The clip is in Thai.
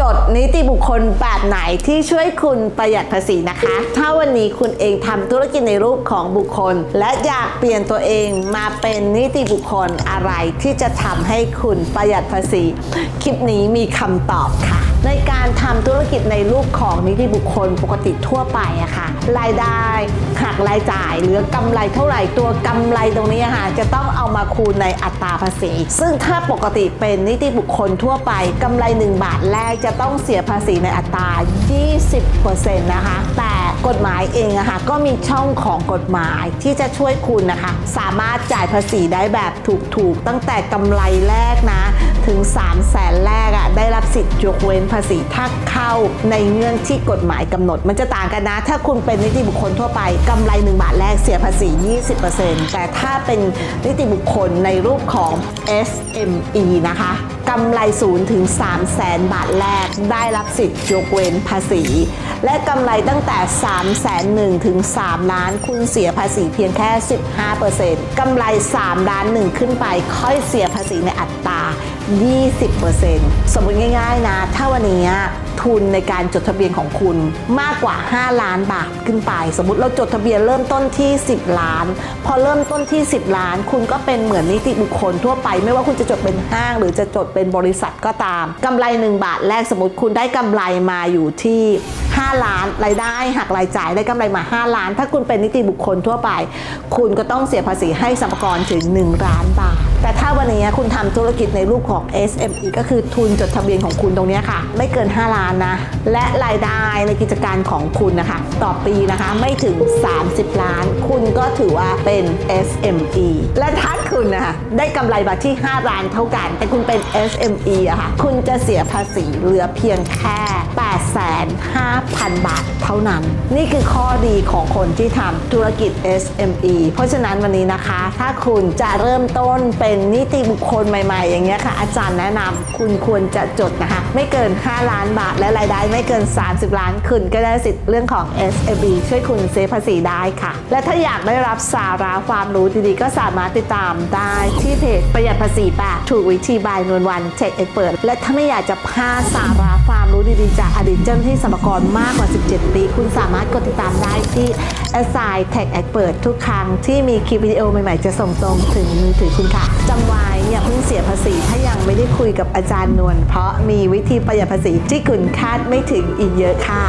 จดนิติบุคคลแบบไหนที่ช่วยคุณประหยัดภาษีนะคะ ถ้าวันนี้คุณเองทำธุรกิจในรูปของบุคคล และอยากเปลี่ยนตัวเองมาเป็นนิติบุคคลอะไรที่จะทำให้คุณประหยัดภาษี คลิปนี้มีคำตอบค่ะ ในการทำธุรกิจในรูปของนิติบุคคลปกติทั่วไปอะค่ะ รายได้หักรายจ่ายเหลือกำไรเท่าไหร่ตัวกำไรตรงนี้อะค่ะจะต้องเอามาคูณในอัตราภาษี ซึ่งถ้าปกติเป็นนิติบุคคลทั่วไปกำไร 1 บาทแรกจะต้องเสียภาษีในอัตรา 20%นะคะ แต่กฎหมายเองนะคะก็มีช่องของกฎหมายที่จะช่วยคุณนะคะ สามารถจ่ายภาษีได้แบบถูกๆ ตั้งแต่กำไรแรกนะ ถึง 3 0 0แสนแรกอะได้รับสิทธิ์ยกเว้นภาษีถ้าเข้าในเงื่อนที่กฎหมายกำหนด มันจะต่างกันนะ ถ้าคุณเป็นนิติบุคคลทั่วไปกำไร 1 บาทแรกเสียภาษี 20%แต่ถ้าเป็นนิติบุคคลในรูปของ SME นะคะกำไร0ถึง3แสนบาทแรก ได้รับสิทธิ์ยกเว้นภาษี และกำไรตั้งแต่3แสน1ถึง3ล้าน คุณเสียภาษีเพียงแค่ 15%กำไร 3 ล้าน 1 ขึ้นไป ค่อยเสียภาษีในอัตรา 20%สมมติง่าย ๆ นะ ถ้าวันนี้ทุนในการจดทะเบียนของคุณมากกว่า 5 ล้านบาทขึ้นไป สมมติเราจดทะเบียนเริ่มต้นที่ 10 ล้าน พอเริ่มต้นที่ 10 ล้าน คุณก็เป็นเหมือนนิติบุคคลทั่วไป ไม่ว่าคุณจะจดเป็นห้าง หรือจะจดเป็นบริษัทก็ตามกำไร 1 บาทแรกสมมติคุณได้กำไรมาอยู่ที่ 5 ล้านรายได้หักรายจ่ายได้กำไรมา 5 ล้าน ถ้าคุณเป็นนิติบุคคลทั่วไป คุณก็ต้องเสียภาษีให้สรรพากรถึง 1 ล้านบาท แต่ถ้าวันนี้คุณทำธุรกิจในรูปของ SME ก็คือทุนจดทะเบียนของคุณตรงนี้ค่ะ ไม่เกิน 5 ล้านนะ และรายได้ในกิจการของคุณนะคะ ต่อปีนะคะไม่ถึง 30 ล้าน คุณก็ถือว่าเป็น SME และถ้าคุณนะคะได้กำไรมาที่ 5 ล้านเท่ากัน แต่คุณเป็น SME อะค่ะคุณจะเสียภาษีเหลือเพียงแค่85,000บาทเท่านั้น นี่คือข้อดีของคนที่ทำธุรกิจ SME เพราะฉะนั้นวันนี้นะคะ ถ้าคุณจะเริ่มต้นเป็นนิติบุคคลใหม่ ๆ อย่างเงี้ยค่ะ อาจารย์แนะนำคุณควรจะจดนะคะ ไม่เกิน 5 ล้านบาท และรายได้ไม่เกิน 30 ล้านคุณก็ได้สิทธิ์เรื่องของ SME ช่วยคุณเซฟภาษีได้ค่ะ และถ้าอยากได้รับสาระความรู้ดีๆ ก็สามารถติดตามได้ที่เพจประหยัดภาษีแบบถูกวิธีบายนวลวันเทคเอ็กเปิดและถ้าไม่อยากจะพลาดสาระความ รู้ดีๆ จากอดีตเจ้าหน้าที่สรรพากรมากกว่า 17 ปี คุณสามารถกดติดตามได้ที่ a s i Tech Expert ทุกครั้งที่มีคลิปวิดีโอใหม่ๆ จะส่งตรงถึงมือถือคุณค่ะจำไว้อย่าเพิ่งเสียภาษี ถ้ายังไม่ได้คุยกับอาจารย์นวลเพราะมีวิธีประหยัดภาษีที่คุณคาดไม่ถึงอีกเยอะค่ะ